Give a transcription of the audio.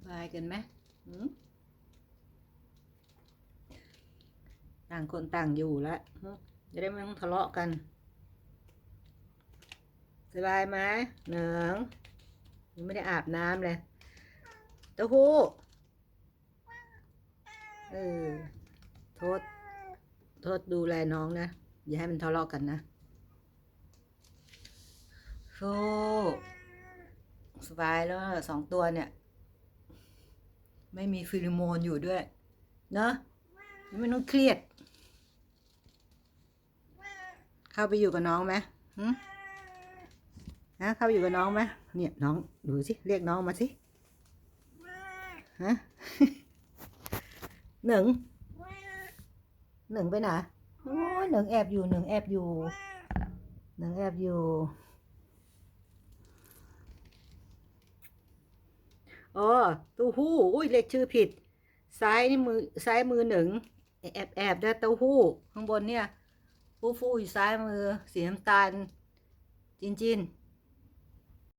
สบายกันไหมหืมต่างคนต่างอยู่แล้วหืมจะได้ไม่ต้องทะเลาะกัน สบายไหมเหนืองยังไม่ได้อาบน้ำเลยเต้าหู้เออโทษ โทษดูแลน้องนะ อย่าให้มันทะเลาะกันนะโูสบายแล้วสองตัวเนี่ย ไม่มีฟิโลโมนอยู่ด้วย เนอะไม่ต้องเครียด เข้าไปอยู่กับน้องไหมหึฮะเข้าไปอยู่กับน้องไหมเนี่ยน้องดูสิเรียกน้องมาสิฮะหนึ่งหนึ่งไปไหนโอ้ยหนึ่งแอบอยู่หนึ่งแอบอยู่หนึ่งแอบอยู่ อ๋อเตู้หู้อุ้ยเลขชื่อผิด ซ้ายนี่มือซ้ายมือหนึ่งแอบแอบได้เต้าหู้ ข้างบนเนี่ยฟูฟูอยู่ซ้ายมือสีน้ำตาลจินจิน